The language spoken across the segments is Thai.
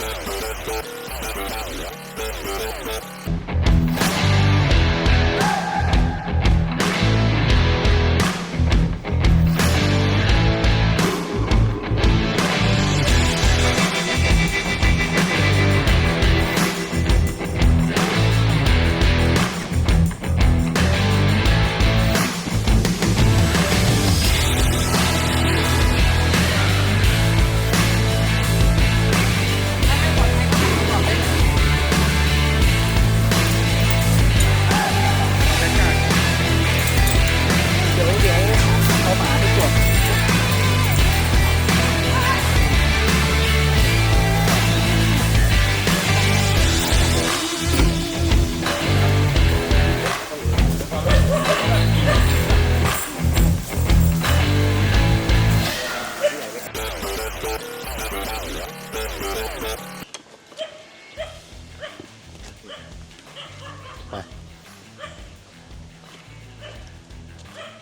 เ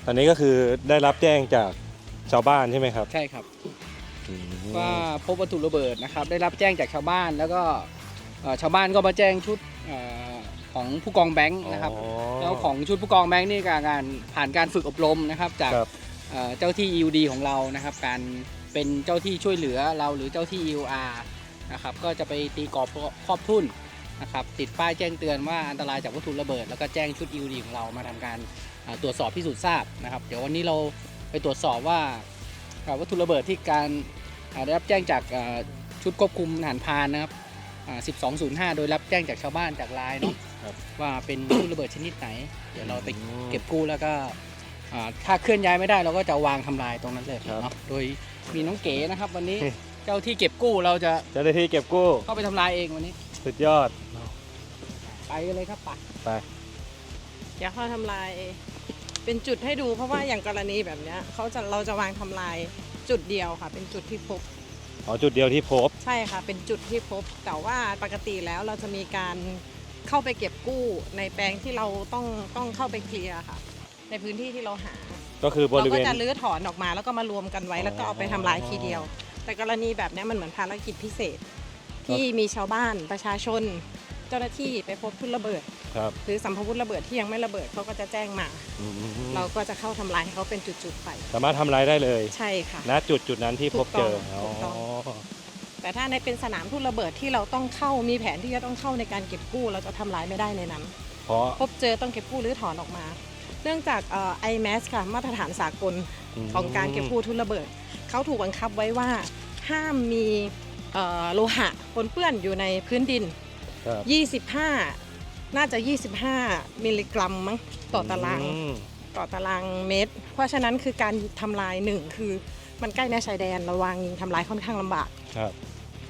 อันนี้ก็คือได้รับแจ้งจากชาวบ้านใช่ไหมครับใช่ครับว่าพบวัตถุระเบิดนะครับ ได้รับแจ้งจากชาวบ้านแล้วก็เอ่อชาวบ้านก็มาแจ้งชุดเอ่อของผู้กองแบงค์นะครับ อ๋อแล้วของชุดผู้กองแบงค์นี่การการผ่านการฝึกอบรมนะครับจากครับ เอ่อเจ้าที่ EUD ของเรานะครับ การเป็นเจ้าที่ช่วยเหลือเราหรือเจ้าที่ EUR นะครับ ก็จะไปตีกรอบครอบทุ่นนะครับ ติดป้ายแจ้งเตือนว่าอันตรายจากวัตถุระเบิด แล้วก็แจ้งชุด EUD ของเรามาทำการเอ่อตรวจสอบพิสูจน์ทราบนะครับ เดี๋ยววันนี้เราไปตรวจสอบว่าเอ่อวัตถุระเบิดที่การเอ่อได้รับแจ้งจากเอ่อชุดควบคุมทหารพรานนะครับอ่า1205 โดยรับแจ้งจากชาวบ้านจากไลน์เนาะครับว่าเป็นวัตถุระเบิดชนิดไหน เดี๋ยวเราไปเก็บกู้แล้วก็อ่าถ้าเคลื่อนย้ายไม่ได้เราก็จะวางทำลายตรงนั้นเลยครับเนาะ โดยมีน้องเก๋นะครับวันนี้ เฮ้ยเจ้าที่เก็บกู้เราจะเจ้าหน้าที่เก็บกู้ เข้าไปทำลายเองวันนี้ สุดยอด ไปกันเลยครับไปไปอยากเข้าทำลาย เป็นจุดให้ดูเพราะว่าอย่างกรณีแบบเนี้ยเขาจะเราจะวางทำลายจุดเดียวค่ะ เป็นจุดที่พบ อ๋อจุดเดียวที่พบ ใช่ค่ะ เป็นจุดที่พบ แต่ว่าปกติแล้วเราจะมีการเข้าไปเก็บกู้ในแปลงที่เราต้องต้องเข้าไปเคลียร์ค่ะ ในพื้นที่ที่เราหา ก็คือบเราริเวก็ณ จะรื้อถอนออกมาแล้วก็มารวมกันไว้อ๋อแล้วก็เอาไปทำลายทีเดียว แต่กรณีแบบเนี้ยมันเหมือนภารกิจพิเศษ ที่มีชาวบ้านประชาชน เจ้าหน้าที่ไปพบทุ่นระเบิด ครับหรือสัมภาระเบิดที่ยังไม่ระเบิดเขาก็จะแจ้งมา อืมเราก็จะเข้าทำลายให้เขาเป็นจุดๆไป สามารถทำลายได้เลยใช่ค่ะ ณจุดจุดนั้นที่พบเจอถูกต้องอ๋อแต่ถ้าในเป็นสนามทุ่นระเบิดที่เราต้องเข้ามีแผนที่จะต้องเข้าในการเก็บกู้ เราจะทำลายไม่ได้ในนั้น เพราะพบเจอต้องเก็บกู้หรือถอนออกมา เนื่องจากเอ่อ IMAS ค่ะมาตรฐานสากล ม ของการเก็บกู้ทุ่นระเบิด เขาถูกบังคับไว้ว่า ห้ามมีเอ่อโลหะปนเปื้อนอยู่ในพื้นดินครับ25 น่าจะ 25 มิลลิกรัมมั้งต่อตารางมต่อตารางเมตร เพราะฉะนั้นคือการทำลายหนึ่งคือมันใกล้แนวชายแดนระวังยิงทำลายค่อนข้างลำบากครับ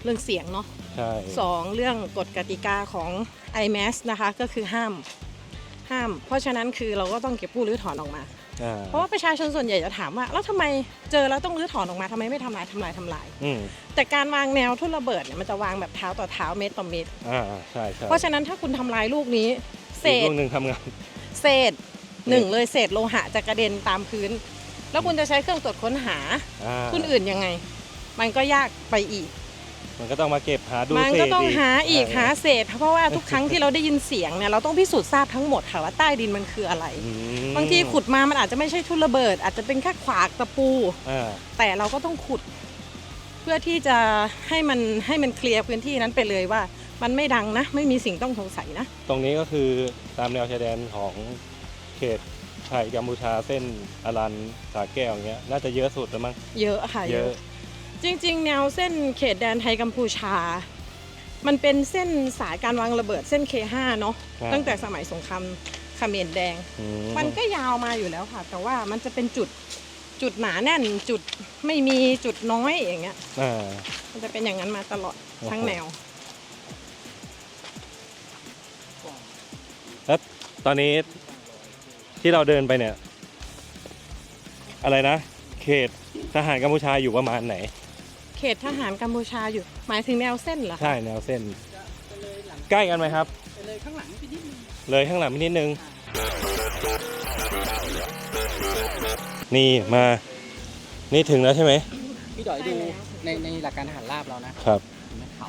เรื่องเสียงเนาะใช่สองเรื่องกฎกติกาของ IMAS นะคะก็คือห้ามห้าม เพราะฉะนั้นคือเราก็ต้องเก็บผู้รื้อถอนออกมาอ่า เพราะว่าประชาชนส่วนใหญ่จะถามว่าแล้วทำไมเจอแล้วต้องรื้อถอนออกมาทำไมไม่ทำลายทำลายทำลาย อืมแต่การวางแนวทุ่นระเบิดเนี่ยมันจะวางแบบเท้าต่อเท้าเมตรต่อเมตร อ่าใช่ใช่เพราะฉะนั้นถ้าคุณทำลายลูกนี้ เศอีกษ ลูกหนึ่งทำงาน เศษหนึ่งเลยเศษโลหะจะกระเด็นตามพื้น แล้วคุณจะใช้เครื่องตรวจค้นหาอ่า ทุนอื่นยังไง มันก็ยากไปอีก มันก็ต้องมาเก็บหาดูมันเศก็ษต้องอีกหาอีกเหาเศษ เพราะว่าทุกครั้งที่เราได้ยินเสียงเนี่ยเราต้องพิสูจน์ทราบทั้งหมดค่ะว่าใต้ดินมันคืออะไร อืมบางทีขุดมามันอาจจะไม่ใช่ทุนระเบิด อาจจะเป็นแค่ขวากตะปู อ่าแต่เราก็ต้องขุด เพื่อที่จะให้มันให้มันเคลียร์พื้นที่นั้นไปเลยว่า มันไม่ดังนะ ไม่มีสิ่งต้องสงสัยนะ ตรงนี้ก็คือตามแนวชายแดนของเขตไทยกัมพูชาเส้นอรันสาแก้วอย่างเงี้ยน่าจะเยอะสุดแล้วมั้งเยอะค่ะเยอะ จริง ๆ แนวเส้นเขตแดนไทยกัมพูชา มันเป็นเส้นสายการวางระเบิดเส้น K5 เนาะอ่าตั้งแต่สมัยสงครามเขมรแดง อืมันก็ยาวมาอยู่แล้วค่ะ แต่ว่ามันจะเป็นจุดจุดหนาแน่นจุดไม่มีจุดน้อยอย่างเงี้ย อ่า มันจะเป็นอย่างนั้นมาตลอดโอ้โห ทั้งแนว แล้วตอนนี้ที่เราเดินไปเนี่ย อะไรนะ เขตทหารกัมพูชาอยู่ประมาณไหน เขตทหารกัมพูชาอยู่ หมายถึงแนวเส้นเหรอคะใช่แนวเส้นจะเลยหลังใกล้กันไหมครับจะเลยข้างหลังไปนิดนึงเลยข้างหลังไปนิดนึง นี่มา นี่ถึงแล้วใช่ไหมพี่ดอยดูในในหลักการทหารราบเรานะครับ เห็นไหมเขา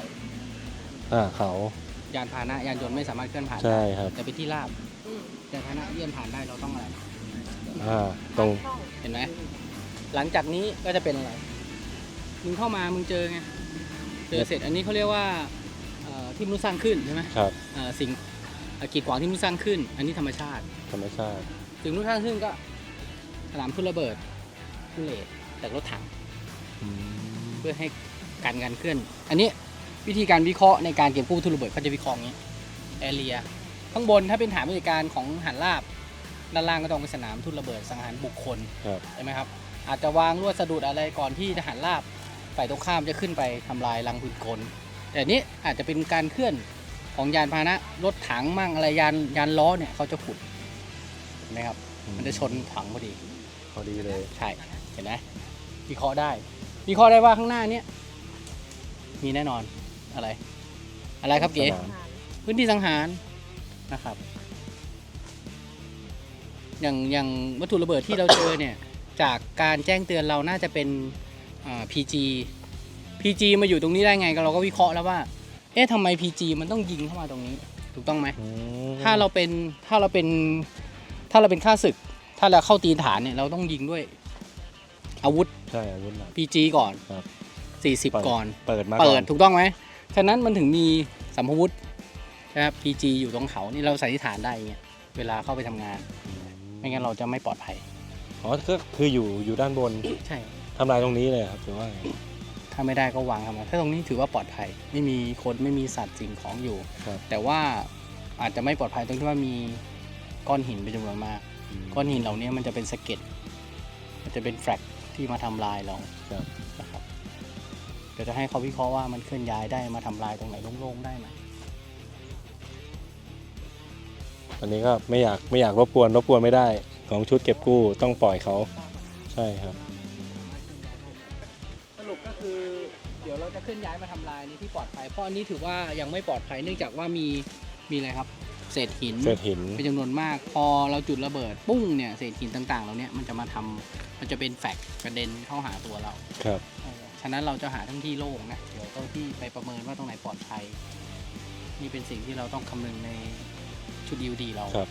อ่าเขา ยานพาหนะยานยนต์ไม่สามารถเคลื่อนผ่านใช่ได้ครับ แต่เป็นที่ราบยานพาหนะเลื่อนผ่านได้เราต้องอะไรอ่าตรง เห็นไหมหลังจากนี้ก็จะเป็นอะไร มึงเข้ามามึงเจอไงเจอเสร็จอันนี้เขาเรียกว่าเอ่อที่มนุษย์สร้างขึ้นใช่ไหมครับเอ่อสิ่งเอ่อกีดขวางที่มนุษย์สร้างขึ้น อันนี้ธรรมชาติ ธรรมชาติสิ่งมนุษย์สร้างขึ้นก็สนามทุนระเบิดทุเลตจากรถถังอืมเพื่อให้การการเคลื่อน อันนี้วิธีการวิเคราะห์ในการเก็บกู้ทุนระเบิดเขาจะวิเคราะห์อย่างนี้แอเรียข้างบนถ้าเป็นฐานบริการของหันราบด้านล่างก็ต้องเป็นสนามทุนระเบิดสังหารบุคคลครับใช่ไหมครับอาจจะวางลวดสะดุดอะไรก่อนที่ทหารราบ ฝ่ายตรงข้ามจะขึ้นไปทำลายรังปืนกล แต่นี้อาจจะเป็นการเคลื่อนของยานพาหนะรถถังมั่งอะไรยานยานล้อเนี่ยเขาจะขุดเห็นไหมครับ มันจะชนถังพอดีพอดีเลยใช่เห็นไหมวิเคราะห์ได้วิเคราะห์ได้ว่าข้างหน้าเนี้ยมีแน่นอนอะไร อะไรครับเก๋สนามพื้นที่สังหารนะครับ อย่างอย่างวัตถุระเบิดที่เราเจอเนี่ย จากการแจ้งเตือนเราน่าจะเป็น อ่า PG PG มาอยู่ตรงนี้ได้ไงก็เราก็วิเคราะห์แล้วว่า เอ๊ะทำไม PG มันต้องยิงเข้ามาตรงนี้ ถูกต้องไหม อืมถ้าเราเป็นถ้าเราเป็นถ้าเราเป็นข้าศึก ถ้าเราเข้าตีนฐานเนี่ยเราต้องยิงด้วย อาวุธ ใช่อาวุธหนัก PG ก่อน ครับ 40 ก่อน เปิดมาเปิก่อดนถูกต้องไหม ฉะนั้นมันถึงมีสัมภวุธนะครับ PG อยู่ตรงเขานี่เราสันนิษฐานได้เงี้ยเวลาเข้าไปทำงาน ไม่งั้นเราจะไม่ปลอดภัย อ๋อก็คืออยู่อยู่ด้านบน ใช่ ทำลายตรงนี้เลยครับหรือว่าไงถ้าไม่ได้ก็วางทำไมถ้าตรงนี้ถือว่าปลอดภัย ไม่มีคนไม่มีสัตว์สิ่งของอยู่ ครับ แต่ว่าอาจจะไม่ปลอดภัยตรงที่ว่ามีก้อนหินเป็นจำนวนมาก ก้อนหินเหล่านี้มันจะเป็นสะเก็ดมันจะเป็นแฟลกที่มาทำลายเราครับ นะครับเดี๋ยวจะให้เขาวิเคราะห์ว่ามันเคลื่อนย้ายได้มาทำลายตรงไหนโล่งๆได้ไหมอันนี้ก็ไม่อยากไม่อยากรบกวนรบกวนไม่ได้ของชุดเก็บกู้ต้องปล่อยเขา ใช่ครับ จะเคลื่อนย้ายมาทำลายในที่ปลอดภัย เพราะอันนี้ถือว่ายังไม่ปลอดภัยเนื่องจากว่ามีมีอะไรครับ เศษหินเศษหิน เป็นจำนวนมาก พอเราจุดระเบิดปุ้งเนี่ยเศษหินต่างๆเราเนี่ยมันจะมาทำมันจะเป็นแฟกกระเด็นเข้าหาตัวเราครับ เออฉะนั้นเราจะหาทั้งที่โล่งนะเดี๋ยวต้องที่ไปประเมินว่าตรงไหนปลอดภัย นี่เป็นสิ่งที่เราต้องคำนึงในชุดดีวดีเรา ครับ